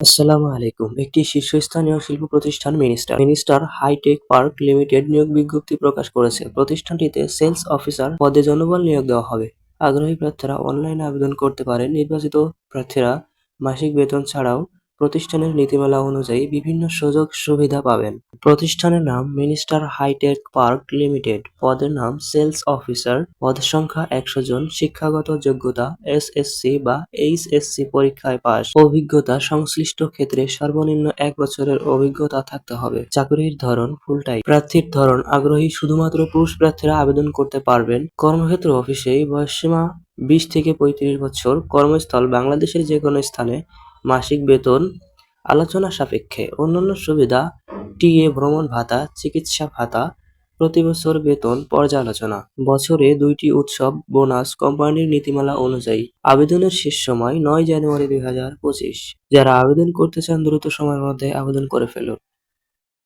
আসসালামু আলাইকুম। একটি শীর্ষস্থানীয় শিল্প প্রতিষ্ঠান minister minister hitech park limited নিয়োগ বিজ্ঞপ্তি প্রকাশ করেছে। প্রতিষ্ঠানটিতে সেলস অফিসার পদে জনবল নিয়োগ দেওয়া হবে। আগ্রহী প্রার্থীরা অনলাইনে আবেদন করতে পারেন। নির্বাচিত প্রার্থীরা মাসিক বেতন ছাড়াও প্রতিষ্ঠানের নীতিমালা অনুযায়ী বিভিন্ন সুযোগ সুবিধা পাবেন। প্রতিষ্ঠানের নাম মিনিস্টার হাইটেক পার্ক লিমিটেড। পদের নাম সেলস অফিসার। পদ সংখ্যা একশো জন। শিক্ষাগত যোগ্যতা এসএসসি বা এইচ এইচএসসি পরীক্ষায় পাস অভিজ্ঞতা সংশ্লিষ্ট ক্ষেত্রে সর্বনিম্ন এক বছরের অভিজ্ঞতা থাকতে হবে। চাকরির ধরন ফুল টাইম প্রার্থীর ধরন আগ্রহী শুধুমাত্র পুরুষ প্রার্থীরা আবেদন করতে পারবেন। কর্মক্ষেত্র অফিসে বয়সসীমা বিশ থেকে পঁয়ত্রিশ বছর। কর্মস্থল বাংলাদেশের যে কোনো স্থানে মাসিক বেতন, আলোচনা সাপেক্ষে অন্যান্য সুবিধা, টিএ ভ্রমণ ভাতা, চিকিৎসা ভাতা, প্রতি বছর বেতন পর্যালোচনা। বছরে দুইটি উৎসব, বোনাস কোম্পানির নীতিমালা অনুযায়ী আবেদনের শেষ সময় নয় জানুয়ারি দুই হাজার পঁচিশ। যারা আবেদন করতে চান দ্রুত সময়ের মধ্যে আবেদন করে ফেলুন।